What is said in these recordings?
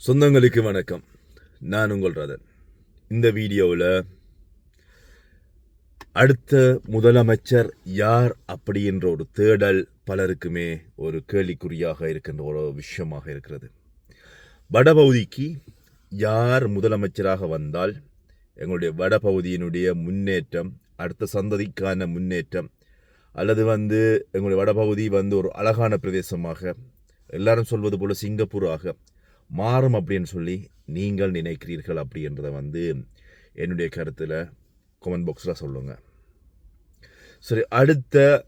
சொந்தங்களுக்கு வணக்கம். நான் உங்கள் ரதன். இந்த வீடியோவில் அடுத்த முதலமைச்சர் யார் அப்படி என்ற ஒரு தேடல் பலருக்குமே ஒரு கேள்விக்குறியாக இருக்கின்ற ஒரு விஷயமாக இருக்கிறது. வடபகுதிக்கு யார் முதலமைச்சராக வந்தால் எங்களுடைய வடபகுதியினுடைய முன்னேற்றம் அடுத்த சந்ததிக்கான முன்னேற்றம் அல்லது வந்து எங்களுடைய வடபகுதி வந்து ஒரு அழகான பிரதேசமாக எல்லாரும் சொல்வது போல் சிங்கப்பூராக மாறும் அப்படின்னு சொல்லி நீங்கள் நினைக்கிறீர்கள் அப்படின்றத வந்து என்னுடைய கருத்தில் கமெண்ட் பாக்ஸில் சொல்லுங்கள் சரி அடுத்த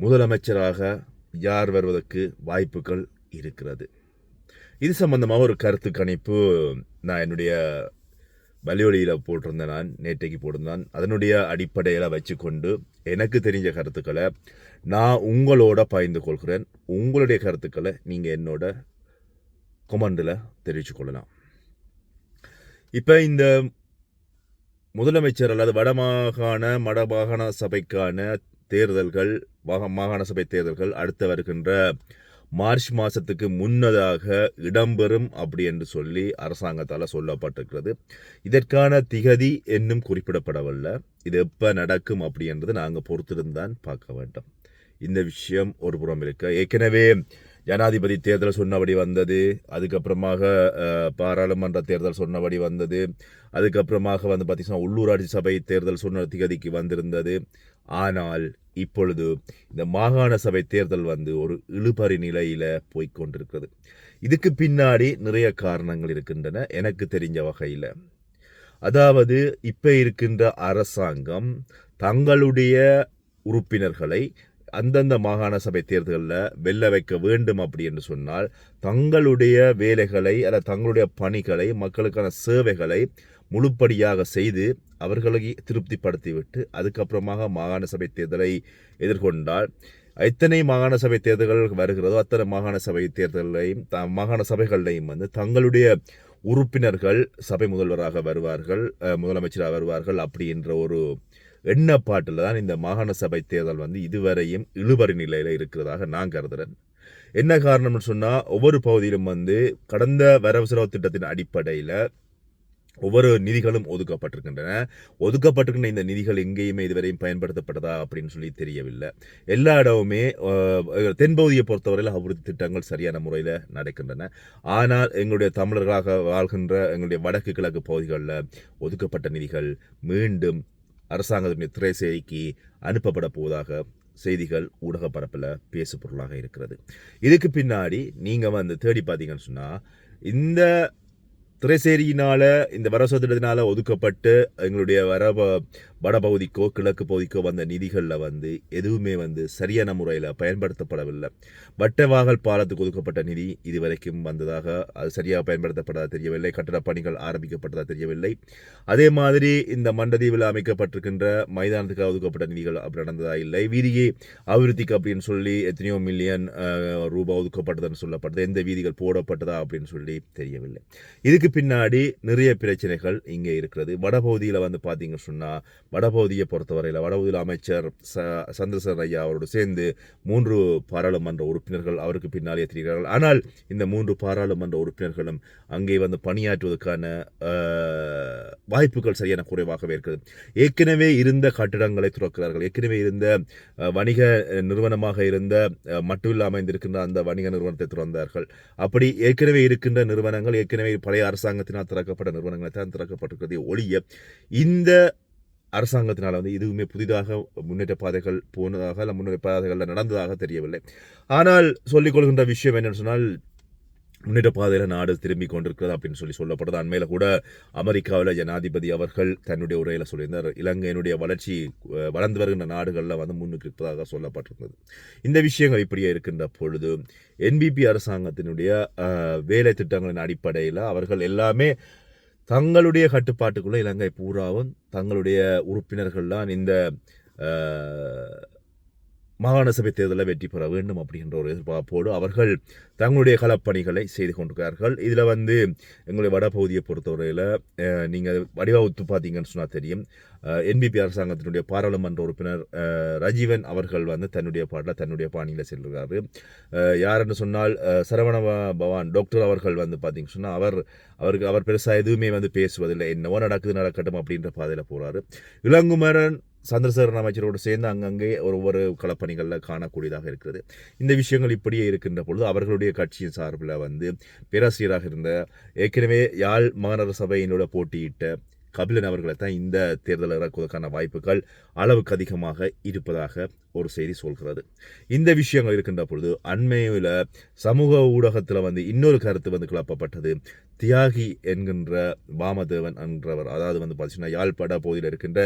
முதலமைச்சராக யார் வருவதற்கு வாய்ப்புகள் இருக்கிறது. இது சம்பந்தமாக ஒரு கருத்து கணிப்பு நான் என்னுடைய வலியொலியில் போட்டிருந்தேன் நான் நேற்றைக்கு போட்டிருந்தான். அதனுடைய அடிப்படையில் வச்சுக்கொண்டு எனக்கு தெரிஞ்ச கருத்துக்களை நான் உங்களோட பகிர்ந்து கொள்கிறேன். உங்களுடைய கருத்துக்களை நீங்கள் என்னோட கொமண்டில் தெரிவித்து கொள்ளலாம். இப்போ இந்த முதலமைச்சர் அல்லது வடமாகாண மடமாகாண சபைக்கான தேர்தல்கள் மாகாண சபை தேர்தல்கள் அடுத்து வருகின்ற மார்ச் மாதத்துக்கு முன்னதாக இடம்பெறும் அப்படி என்று சொல்லி அரசாங்கத்தால் சொல்லப்பட்டிருக்கிறது. இதற்கான திகதி இன்னும் குறிப்பிடப்படவில்லை. இது எப்போ நடக்கும் அப்படி என்றது நாங்கள் பொறுத்திருந்தான் பார்க்க வேண்டும். இந்த விஷயம் ஒரு புறம் இருக்க. ஏற்கனவே ஜனாதிபதி தேர்தல் சொன்னபடி வந்தது. அதுக்கப்புறமாக பாராளுமன்ற தேர்தல் சொன்னபடி வந்தது. அதுக்கப்புறமாக வந்து பார்த்திங்கன்னா உள்ளூராட்சி சபை தேர்தல் சொன்ன திகதிக்கு வந்திருந்தது. ஆனால் இப்பொழுது இந்த மாகாண சபை தேர்தல் வந்து ஒரு இழுபறி நிலையில் போய்கொண்டிருக்கிறது இதுக்கு பின்னாடி நிறைய காரணங்கள் இருக்கின்றன எனக்கு தெரிஞ்ச வகையில். அதாவது இப்போ இருக்கின்ற அரசாங்கம் தங்களுடைய உறுப்பினர்களை அந்தந்த மாகாண சபை தேர்தலில் வெல்ல வைக்க வேண்டும் அப்படி என்று சொன்னால் தங்களுடைய வேலைகளை அல்ல தங்களுடைய பணிகளை மக்களுக்கான சேவைகளை முழுப்படியாக செய்து அவர்களை திருப்திப்படுத்திவிட்டு அதுக்கப்புறமாக மாகாண சபை தேர்தலை எதிர்கொண்டால் எத்தனை மாகாண சபை தேர்தல்கள் வருகிறதோ அத்தனை மாகாண சபை தேர்தலையும் த மாகாண சபைகளையும் வந்து தங்களுடைய உறுப்பினர்கள் சபை முதல்வராக வருவார்கள் முதலமைச்சராக வருவார்கள் அப்படி என்ற ஒரு எண்ணப்பாட்டில் தான் இந்த மாகாண சபை தேர்தல் வந்து இதுவரையும் இழுபறி நிலையில் இருக்கிறதாக நான் கருதுகிறேன் என்ன காரணம்னு சொன்னால் ஒவ்வொரு பகுதியிலும் வந்து கடந்த வரவு செலவு திட்டத்தின் அடிப்படையில் ஒவ்வொரு நிதிகளும் ஒதுக்கப்பட்டிருக்கின்றன. ஒதுக்கப்பட்டிருக்கின்ற இந்த நிதிகள் எங்கேயுமே இதுவரையும் பயன்படுத்தப்பட்டதா அப்படின்னு சொல்லி தெரியவில்லை. எல்லா இடமுமே தென்பகுதியை பொறுத்தவரையில் அபிவிருத்தி திட்டங்கள் சரியான முறையில் நடக்கின்றன. ஆனால் எங்களுடைய தமிழர்களாக வாழ்கின்ற எங்களுடைய வடக்கு கிழக்கு பகுதிகளில் ஒதுக்கப்பட்ட நிதிகள் மீண்டும் அரசாங்கத்தினுடைய திரை செய்திக்கு அனுப்பப்பட போவதாக செய்திகள் ஊடக பரப்பில் பேசு பொருளாக இருக்கிறது. இதுக்கு பின்னாடி நீங்கள் வந்து தேடி பார்த்தீங்கன்னு சொன்னால் இந்த திரைசேரியினால் இந்த வரசோதிடத்தினால் ஒதுக்கப்பட்டு எங்களுடைய வர வடபகுதிக்கோ கிழக்கு பகுதிக்கோ வந்த நிதிகளில் வந்து எதுவுமே வந்து சரியான முறையில் பயன்படுத்தப்படவில்லை. வட்டவாகல் பாலத்துக்கு ஒதுக்கப்பட்ட நிதி இதுவரைக்கும் வந்ததாக அது சரியாக பயன்படுத்தப்படாத தெரியவில்லை. கட்டடப் பணிகள் ஆரம்பிக்கப்பட்டதாக தெரியவில்லை. அதே மாதிரி இந்த மண்டதீவில் அமைக்கப்பட்டிருக்கின்ற மைதானத்துக்கு ஒதுக்கப்பட்ட நிதிகள் அப்படி நடந்ததா இல்லை. வீதியை அபிவிருத்திக்கு அப்படின்னு சொல்லி எத்தனையோ மில்லியன் ரூபாய் ஒதுக்கப்பட்டதுன்னு சொல்லப்பட்டது எந்த வீதிகள் போடப்பட்டதா அப்படின்னு சொல்லி தெரியவில்லை. இதுக்கு பின்னாடி நிறைய பிரச்சனைகள் இங்கே இருக்கிறது. வடபகுதியில் வந்து பார்த்தீங்கன்னு சொன்னால் வடபகுதியை பொறுத்தவரையில் வடபகுதியில் அமைச்சர் ச சந்திரசேகர் ஐயா அவரோடு சேர்ந்து மூன்று பாராளுமன்ற உறுப்பினர்கள் அவருக்கு பின்னாலே தெரிகிறார்கள் ஆனால் இந்த மூன்று பாராளுமன்ற உறுப்பினர்களும் அங்கே வந்து பணியாற்றுவதற்கான வாய்ப்புகள் சரியான குறைவாகவே இருக்கிறது ஏற்கனவே இருந்த கட்டிடங்களை துறக்கிறார்கள். ஏற்கனவே இருந்த வணிக நிறுவனமாக இருந்த மட்டுமில்லாமல் அமைந்திருக்கின்ற அந்த வணிக நிறுவனத்தை துறந்தார்கள். அப்படி ஏற்கனவே இருக்கின்ற நிறுவனங்கள் ஏற்கனவே பழைய அரசாங்கத்தினால் திறக்கப்பட்ட நிறுவனங்களை தான் திறக்கப்பட்டிருக்கிறது ஒழிய இந்த அரசாங்கத்தினால் வந்து இதுவுமே புதிதாக முன்னேற்ற பாதைகள் போனதாக இல்லை முன்னேற்ற பாதைகளில் நடந்ததாக தெரியவில்லை. ஆனால் சொல்லிக்கொள்கின்ற விஷயம் என்னென்னு சொன்னால் முன்னேற்ற பாதையில் நாடு திரும்பி கொண்டிருக்கிறது அப்படின்னு சொல்லி சொல்லப்படுது. அண்மையில் கூட அமெரிக்காவில் ஜனாதிபதி அவர்கள் தன்னுடைய உரையில் சொல்லியிருந்தார். இலங்கையினுடைய வளர்ச்சி வளர்ந்து வருகின்ற நாடுகளில் வந்து முன்னுக்கு இருப்பதாக சொல்லப்பட்டிருந்தது. இந்த விஷயங்கள் இப்படியே இருக்கின்ற பொழுது என்பிபி அரசாங்கத்தினுடைய வேலை திட்டங்களின் அடிப்படையில் அவர்கள் எல்லாமே தங்களுடைய கட்டுப்பாட்டுக்குள்ள இலங்கை பூராவும் தங்களுடைய உறுப்பினர்கள்லாம் இந்த மாகாண சபை தேர்தலில் வெற்றி பெற வேண்டும் அப்படின்ற ஒரு எதிர்பார்ப்போடு அவர்கள் தங்களுடைய களப்பணிகளை செய்து கொண்டிருக்கிறார்கள். இதில் வந்து எங்களுடைய வடபகுதியை பொறுத்தவரையில் நீங்கள் வடிவகுத்து பார்த்தீங்கன்னு சொன்னால் தெரியும். என்பிபி அரசாங்கத்தினுடைய பாராளுமன்ற உறுப்பினர் ரஜீவன் அவர்கள் வந்து தன்னுடைய பாட்டில் தன்னுடைய பாணியில் செல்கிறாரு யாருன்னு சொன்னால் சரவண பவான் டாக்டர் அவர்கள் வந்து பார்த்தீங்கன்னு சொன்னால் அவர் அவருக்கு அவர் பெருசாக எதுவுமே வந்து பேசுவதில்லை. என்னவோ நடக்குது நடக்கட்டும் அப்படின்ற பாதையில் போகிறாரு இளங்குமரன் சந்திரசேகரன் அமைச்சரோடு சேர்ந்து அங்கங்கே ஒவ்வொரு களப்பணிகளில் காணக்கூடியதாக இருக்கிறது. இந்த விஷயங்கள் இப்படியே இருக்கின்ற பொழுது அவர்களுடைய கட்சியின் சார்பில் வந்து பேராசிரியராக இருந்த ஏற்கனவே யாழ் மாநகர சபையினோட போட்டியிட்ட கபிலன் அவர்களை தான் இந்த தேர்தல் இறக்குவதற்கான வாய்ப்புகள் அளவுக்கு அதிகமாக இருப்பதாக ஒரு செய்தி சொல்கிறது. இந்த விஷயங்கள் இருக்கின்ற பொழுது அண்மையில் சமூக ஊடகத்தில் வந்து இன்னொரு கருத்து வந்து கிளப்பப்பட்டது. தியாகி என்கின்ற வாமதேவன் என்றவர் அதாவது வந்து பார்த்தீங்கன்னா யாழ்ப்பாட பகுதியில் இருக்கின்ற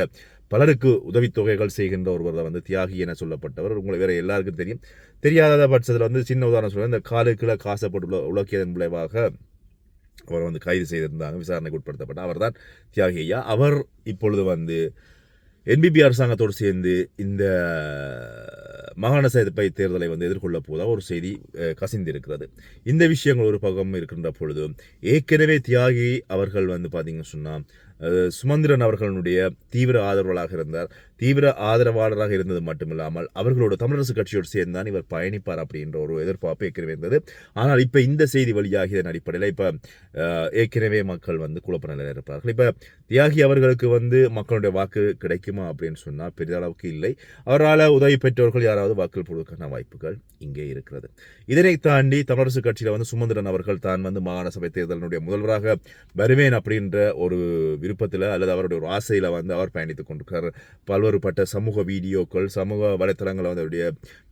பலருக்கு உதவித்தொகைகள் செய்கின்ற ஒருவர் வந்து தியாகி என சொல்லப்பட்டவர். உங்களை வேற எல்லாருக்கும் தெரியும். தெரியாத பட்சத்தில் வந்து சின்ன உதாரணம் சொல்ல இந்த காலுக்குள்ள காசப்பட்டு உல உலக்கியதன் விளைவாக அவர் வந்து கைது செய்திருந்தாங்க விசாரணைக்கு உட்படுத்தப்பட்ட அவர் தான் தியாகி ஐயா அவர் இப்பொழுது வந்து என்பிபி அரசாங்கத்தோடு சேர்ந்து இந்த மாகாண சபை தேர்தலை வந்து எதிர்கொள்ள போதாக ஒரு செய்தி கசிந்திருக்கிறது. இந்த விஷயங்கள் ஒரு பக்கம் இருக்கின்ற பொழுது ஏற்கனவே தியாகி அவர்கள் வந்து பார்த்தீங்கன்னு சொன்னால் சுமந்திரன் அவர்களுடைய தீவிர ஆதரவாளராக இருந்தார். தீவிர ஆதரவாளராக இருந்தது மட்டுமில்லாமல் அவர்களோட தமிழரசு கட்சியோடு சேர்ந்தான் இவர் பயணிப்பார் அப்படின்ற ஒரு எதிர்பார்ப்பு ஏற்கனவே இருந்தது. ஆனால் இப்போ இந்த செய்தி வழியாக இதன் அடிப்படையில் இப்போ ஏற்கனவே மக்கள் வந்து குழப்ப நிலையில் இருப்பார்கள். இப்போ தியாகி அவர்களுக்கு வந்து மக்களுடைய வாக்கு கிடைக்குமா அப்படின்னு சொன்னால் பெரிதளவுக்கு இல்லை. அவரால் உதவி பெற்றவர்கள் யாராவது வாக்கு போடுவதற்கான வாய்ப்புகள் இங்கே இருக்கிறது. இதனை தாண்டி தமிழரசு கட்சியில் வந்து சுமந்திரன் அவர்கள் தான் வந்து மாகாண சபை தேர்தலினுடைய முதல்வராக வருவேன் அப்படின்ற ஒரு விருப்பத்தில் அல்லது அவருடைய ஒரு ஆசையில் வந்து அவர் பயணித்துக் கொண்டிருக்கிறார். வேறுபட்ட சமூக வீடியோக்கள் சமூக வலைத்தளங்களை வந்து அவருடைய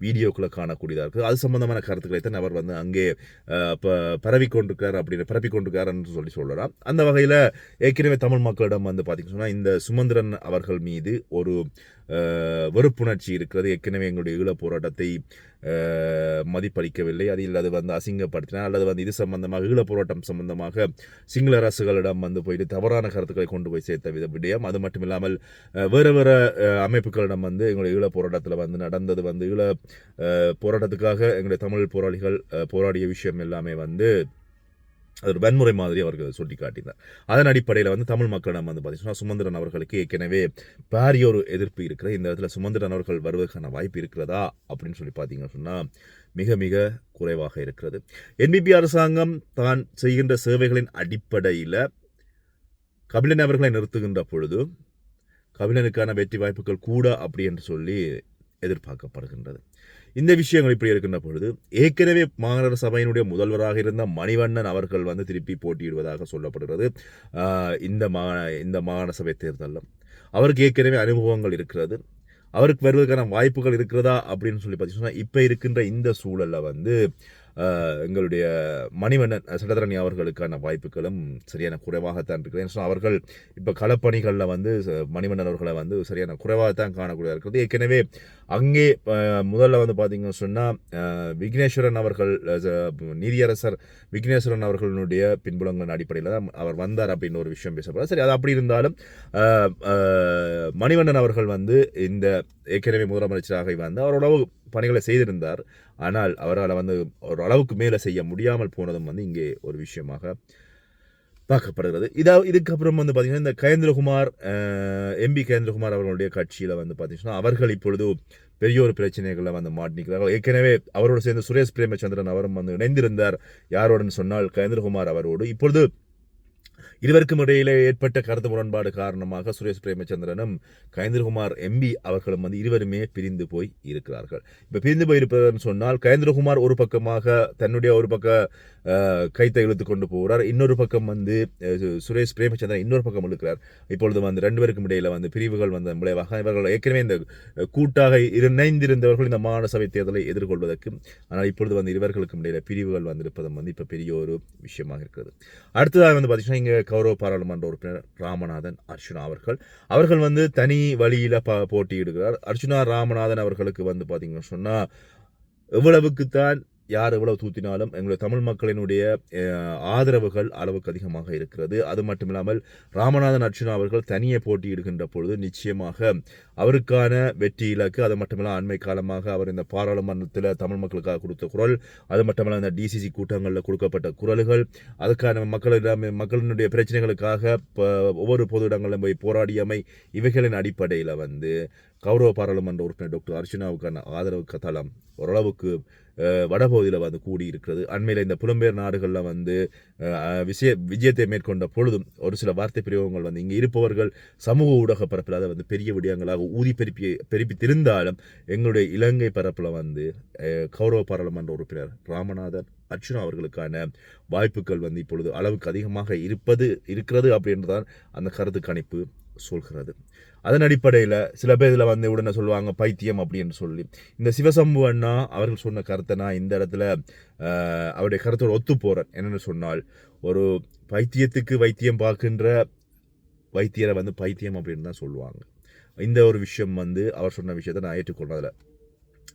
வீடியோக்களை காணக்கூடியதாக இருக்குது அது சம்பந்தமான கருத்துக்களை தான் அவர் வந்து அங்கே பரவி கொண்டிருக்கார் அப்படின்னு பரப்பி கொண்டிருக்காருன்னு சொல்லி சொல்லலாம். அந்த வகையில் ஏற்கனவே தமிழ் மக்களிடம் வந்து பார்த்தீங்கன்னா சொன்னால் இந்த சுமந்திரன் அவர்கள் மீது ஒரு வெறுப்புணர்ச்சி இருக்கிறது. ஏற்கனவே எங்களுடைய ஈழப் போராட்டத்தை மதிப்பளிக்கவில்லை. அது இல்லை அது வந்து அசிங்கப்படுத்தினார் அல்லது வந்து இது சம்பந்தமாக ஈழப் போராட்டம் சம்பந்தமாக சிங்கள அரசுகளிடம் வந்து போயிட்டு தவறான கருத்துக்களை கொண்டு போய் சேர்த்த வித விடயம். அது மட்டும் இல்லாமல் வேறு வேறு அமைப்புகளிடம் வந்து எங்களுடைய ஈழப் போராட்டத்தில் வந்து நடந்தது வந்து ஈழ போராட்டத்துக்காக எங்களுடைய தமிழ் போராளிகள் போராடிய விஷயம் எல்லாமே வந்து அது ஒரு வன்முறை மாதிரி அவர்கள் சுட்டி காட்டினார் அதன் அடிப்படையில் வந்து தமிழ் மக்களிடம் வந்து பார்த்தீங்கன்னா சுமந்திரன் அவர்களுக்கு ஏற்கனவே பாரிய ஒரு எதிர்ப்பு இருக்கிற இந்த இடத்துல சுமந்திரன் அவர்கள் வருவதற்கான வாய்ப்பு இருக்கிறதா அப்படின்னு சொல்லி பார்த்தீங்கன்னு சொன்னால் மிக மிக குறைவாக இருக்கிறது. என்பிபி அரசாங்கம் தான் செய்கின்ற சேவைகளின் அடிப்படையில் கபிலன் அவர்களை நிறுத்துகின்ற பொழுது கபிலனுக்கான வெற்றி வாய்ப்புகள் கூட அப்படி என்று சொல்லி எதிர்பார்க்கப்படுகின்றது. இந்த விஷயங்கள் இப்படி இருக்கின்ற பொழுது ஏற்கனவே மாநகர சபையினுடைய முதல்வராக இருந்த மணிவண்ணன் அவர்கள் வந்து திருப்பி போட்டியிடுவதாக சொல்லப்படுகிறது. இந்த மா இந்த மாகாண சபை தேர்தலில் அவருக்கு ஏற்கனவே அனுபவங்கள் இருக்கிறது. அவருக்கு வருவதற்கான வாய்ப்புகள் இருக்கிறதா அப்படின்னு சொல்லி பார்த்தீங்கன்னா இப்போ இருக்கின்ற இந்த சூழலில் வந்து எங்களுடைய மணிவண்ணன் சட்டத்தரணி அவர்களுக்கான வாய்ப்புகளும் சரியான குறைவாகத்தான் இருக்குது அவர்கள் இப்போ களப்பணிகளில் வந்து ச- மணிவண்ணன் அவர்களை வந்து சரியான குறைவாகத்தான் காணக்கூடிய இருக்கிறது ஏற்கனவே அங்கே முதல்ல வந்து பார்த்தீங்கன்னு சொன்னால் விக்னேஸ்வரன் அவர்கள் நீதியரசர் விக்னேஸ்வரன் அவர்களுடைய பின்புலங்களின் அடிப்படையில் தான் அவர் வந்தார் அப்படின்னு ஒரு விஷயம் பேசப்படுறார் சரி அது அப்படி இருந்தாலும் மணிவண்ணன் அவர்கள் வந்து இந்த ஏற்கனவே முதலமைச்சராக வந்து அவரோட பணிகளை செய்திருந்தார். ஆனால் அவரால் வந்து ஒரு அளவுக்கு மேலே செய்ய முடியாமல் போனதும் வந்து இங்கே ஒரு விஷயமாக பார்க்கப்படுகிறது. இதா இதுக்கப்புறம் வந்து பார்த்தீங்கன்னா இந்த கயேந்திரகுமார் எம்பி கயேந்திரகுமார் அவர்களுடைய கட்சியில் வந்து பார்த்தீங்கன்னா அவர்கள் இப்பொழுது பெரிய ஒரு பிரச்சனைகளை வந்து மாட்டிக்கிறார்கள் ஏற்கனவே அவரோடு சேர்ந்து சுரேஷ் பிரேமச்சந்திரன் அவரும் வந்து இணைந்திருந்தார். யாரோடுன்னு சொன்னால் கயேந்திரகுமார் அவரோடு. இப்பொழுது இருவருக்கும் இடையிலே ஏற்பட்ட கருத்து முரண்பாடு காரணமாக சுரேஷ் பிரேமச்சந்திரனும் கயந்திரகுமார் எம்பி அவர்களும் வந்து இருவருமே பிரிந்து போய் இருக்கிறார்கள். இப்போ பிரிந்து போய் இருப்பதுன்னு சொன்னால் கயந்திரகுமார் ஒரு பக்கமாக தன்னுடைய ஒரு பக்க அஹ், கைத்தை இழுத்து கொண்டு போகிறார். இன்னொரு பக்கம் வந்து சு- சுரேஷ் பிரேமச்சந்திரன் இன்னொரு பக்கம் இழுக்கிறார். இப்பொழுது வந்து ரெண்டு பேருக்கும் இடையில வந்து பிரிவுகள் வந்த விளைவாக இவர்கள் ஏற்கனவே இந்த கூட்டாக இணைந்திருந்தவர்கள் இந்த மாகாண சபை தேர்தலை எதிர்கொள்வதற்கு ஆனால் இப்பொழுது வந்து இருவர்களுக்கும் இடையில பிரிவுகள் வந்திருப்பதும் வந்து இப்போ பெரிய ஒரு விஷயமாக இருக்கிறது. அடுத்ததாக வந்து பார்த்தீங்கன்னா இங்கே கௌரவ பாராளுமன்ற உறுப்பினர் ராமநாதன் அர்ச்சுனா அவர்கள். அவர்கள் வந்து தனி வழியில் ப போட்டியிடுகிறார். அர்ச்சுனா ராமநாதன் அவர்களுக்கு வந்து பார்த்தீங்கன்னு சொன்னால் எவ்வளவுக்குத்தான் யார் எவ்வளவு தூத்தினாலும் எங்களுடைய தமிழ் மக்களினுடைய ஆதரவுகள் அளவுக்கு அதிகமாக இருக்கிறது. அது மட்டும் இல்லாமல் ராமநாதன் அர்ச்சுனா அவர்கள் தனியே போட்டியிடுகின்ற பொழுது நிச்சயமாக அவருக்கான வெற்றி இலக்கு அது மட்டுமில்லாமல் அண்மை காலமாக அவர் இந்த பாராளுமன்றத்தில் தமிழ் மக்களுக்காக கொடுத்த குரல் அது மட்டுமல்ல இந்த டிசிசி கூட்டங்களில் கொடுக்கப்பட்ட குரல்கள் அதுக்கான மக்களிடம் மக்களினுடைய பிரச்சனைகளுக்காக ஒவ்வொரு பொது இடங்களிலும் போய் போராடியமை இவைகளின் அடிப்படையில் வந்து கௌரவ பாராளுமன்ற உறுப்பினர் டாக்டர் அர்ச்சுனாவுக்கான ஆதரவு தளம் ஓரளவுக்கு வடபகுதியில் வந்து கூடி இருக்கிறது அண்மையில் இந்த புலம்பெயர் நாடுகளில் வந்து விஷய விஜயத்தை மேற்கொண்ட பொழுதும் ஒரு சில வார்த்தை பிரயோகங்கள் வந்து இங்கே இருப்பவர்கள் சமூக ஊடக பரப்பில் அதை வந்து பெரிய விடயங்களாக ஊதி பெருப்பி பெருப்பித்திருந்தாலும் எங்களுடைய இலங்கை பரப்பில் வந்து கௌரவ பாராளுமன்ற உறுப்பினர் ராமநாதன் அர்ச்சுனா அவர்களுக்கான வாய்ப்புகள் வந்து இப்பொழுது அளவுக்கு அதிகமாக இருப்பது இருக்கிறது அப்படின்றதான் அந்த கருத்து கணிப்பு. சொல்கிறது. அதன் அடிப்படையில் சில பேர் இதில் வந்து உடனே சொல்லுவாங்க பைத்தியம் அப்படின்னு சொல்லி. இந்த சிவசம்பு அண்ணா அவர்கள் சொன்ன கருத்தை நான் இந்த இடத்துல அவருடைய கருத்தோடு ஒத்து போகிறேன் என்னென்னு சொன்னால் ஒரு பைத்தியத்துக்கு வைத்தியம் பார்க்கின்ற வைத்தியரை வந்து பைத்தியம் அப்படின்னு தான் சொல்லுவாங்க. இந்த ஒரு விஷயம் வந்து அவர் சொன்ன விஷயத்தை நான் ஏற்றுக்கொள்றதில்லை.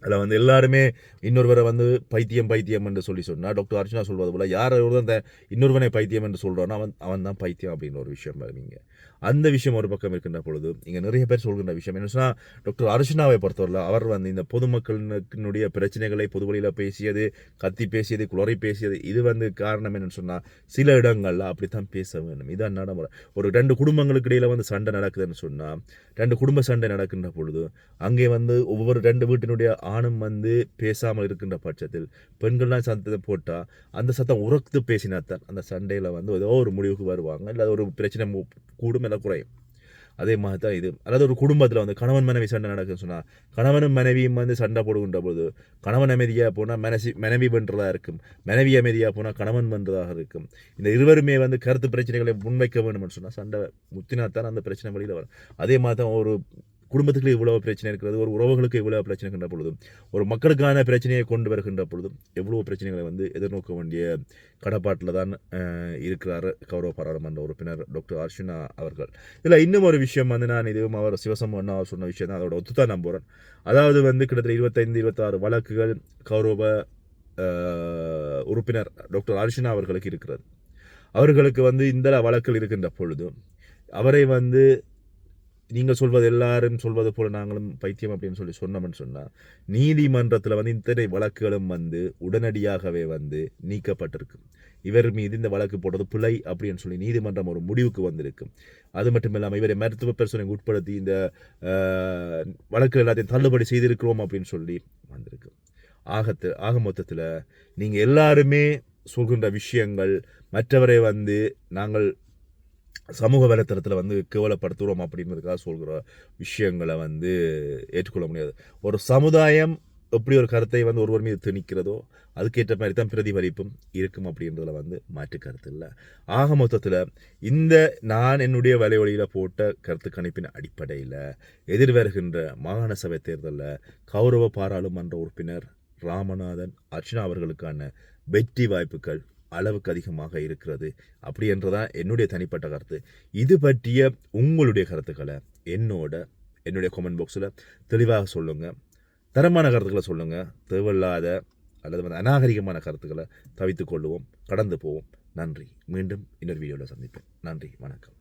அதில் வந்து எல்லாருமே இன்னொருவரை வந்து பைத்தியம் பைத்தியம் என்று சொல்லி சொன்னால் டாக்டர் அர்ச்சனா சொல்வது போல் யார் ஒரு அந்த இன்னொருவனை பைத்தியம் என்று சொல்கிறானோ அவன் அவன் தான் பைத்தியம் அப்படின்னு ஒரு விஷயம் வருவீங்க அந்த விஷயம் ஒரு பக்கம் இருக்கின்ற பொழுது இங்கே நிறைய பேர் சொல்கின்ற விஷயம் என்ன சொன்னால் டாக்டர் அர்ச்சனாவை பொறுத்தவரை அவர் வந்து இந்த பொதுமக்களினுடைய பிரச்சனைகளை பொதுவழியில் பேசியது கத்தி பேசியது குளறி பேசியது இது வந்து காரணம் என்னன்னு சொன்னால் சில இடங்களில் அப்படித்தான் பேச வேண்டும். இதான் நடைமுறை. ஒரு ரெண்டு குடும்பங்களுக்கு இடையில் வந்து சண்டை நடக்குதுன்னு சொன்னால் ரெண்டு குடும்ப சண்டை நடக்கின்ற பொழுது அங்கே வந்து ஒவ்வொரு ரெண்டு வீட்டினுடைய ஆணும் வந்து பேசாமல் இருக்கின்ற பட்சத்தில் பெண்கள்லாம் சத்தத்தை போட்டால் அந்த சத்தம் உரத்து பேசினாத்தான் அந்த சண்டையில் வந்து ஏதோ ஒரு முடிவுக்கு வருவாங்க. இல்லை ஒரு பிரச்சனை கூடும் இல்லை குறையும். அதே மாதிரி தான் இது. அதாவது ஒரு குடும்பத்தில் வந்து கணவன் மனைவி சண்டை நடக்குதுன்னு சொன்னால் கணவனும் மனைவியும் வந்து சண்டை போடுகின்ற பொழுது கணவன் அமைதியாக போனால் மனசி மனைவி பண்ணுறதா இருக்கும். மனைவி அமைதியாக போனால் கணவன் பண்ணுறதாக இருக்கும். இந்த இருவருமே வந்து கருத்து பிரச்சனைகளை முன்வைக்க வேண்டும்னு சொன்னால் சண்டை முத்தினாத்தான் அந்த பிரச்சனை வழியில் வரும். அதே மாதிரி தான் ஒரு குடும்பத்துக்கு இவ்வளவு பிரச்சனை இருக்கிறது ஒரு உறவுகளுக்கு இவ்வளவு பிரச்சனை இருக்கின்ற பொழுதும் ஒரு மக்களுக்கான பிரச்சனையை கொண்டு வருகின்ற பொழுதும் எவ்வளவு பிரச்சனைகளை வந்து எதிர்நோக்க வேண்டிய கடப்பாட்டில் தான் இருக்கிறார் கௌரவ பாராளுமன்ற உறுப்பினர் டாக்டர் அர்ஷினா அவர்கள். இதில் இன்னும் ஒரு விஷயம் வந்து நான் இதுவும் அவர் சிவசம் அண்ணா அவர் சொன்ன விஷயம் தான் அதோட ஒத்துதான் நம்புகிறேன் அதாவது வந்து கிட்டத்தட்ட இருபத்தைந்து இருபத்தாறு வழக்குகள் கௌரவ உறுப்பினர் டாக்டர் அர்ஷினா அவர்களுக்கு இருக்கிறது. அவர்களுக்கு வந்து இந்த வழக்கில் இருக்கின்ற பொழுதும் அவரை வந்து நீங்கள் சொல்வது எல்லாரும் சொல்வது போல நாங்களும் பைத்தியம் அப்படின்னு சொல்லி சொன்னோம்னு சொன்னால் நீதிமன்றத்தில் வந்து இத்தனை வழக்குகளும் வந்து உடனடியாகவே வந்து நீக்கப்பட்டிருக்கும். இவர் மீது இந்த வழக்கு போட்டது பிழை அப்படின்னு சொல்லி நீதிமன்றம் ஒரு முடிவுக்கு வந்திருக்கும். அது மட்டும் இல்லாமல் இவரை மருத்துவ பிரச்சனைக்கு உட்படுத்தி இந்த வழக்கு எல்லாத்தையும் தள்ளுபடி செய்திருக்கிறோம் அப்படின்னு சொல்லி வந்திருக்கு. ஆகத்து ஆக மொத்தத்தில் நீங்கள் எல்லாருமே சொல்கின்ற விஷயங்கள் மற்றவரை வந்து நாங்கள் சமூக வலைத்தளத்தில் வந்து கேவலப்படுத்துகிறோம் அப்படின்றதுக்காக சொல்கிற விஷயங்களை வந்து ஏற்றுக்கொள்ள முடியாது. ஒரு சமுதாயம் எப்படி ஒரு கருத்தை வந்து ஒருவர் மீது திணிக்கிறதோ அதுக்கேற்ற மாதிரி தான் பிரதிபலிப்பும் இருக்கும் அப்படின்றதுல வந்து மாற்று கருத்து இல்லை. ஆக மொத்தத்தில் இந்த நான் என்னுடைய வலைவழியில் போட்ட கருத்து கணிப்பின் அடிப்படையில் எதிர்வருகின்ற மாகாண சபை தேர்தலில் கௌரவ பாராளுமன்ற உறுப்பினர் ராமநாதன் அர்ச்சனா அவர்களுக்கான வெற்றி வாய்ப்புகள் அளவுக்கு அதிகமாக இருக்கிறது. அப்படி என்றதான் என்னுடைய தனிப்பட்ட கருத்து. இது பற்றிய உங்களுடைய கருத்துக்களை என்னோட என்னுடைய கமெண்ட் பாக்ஸில் தெளிவாக சொல்லுங்கள் தரமான கருத்துக்களை சொல்லுங்கள் தேவையில்லாத அல்லது வந்து அநாகரிகமான கருத்துக்களை தவித்துக் கடந்து போவோம். நன்றி. மீண்டும் இன்னொரு வீடியோவில் சந்திப்பேன். நன்றி. வணக்கம்.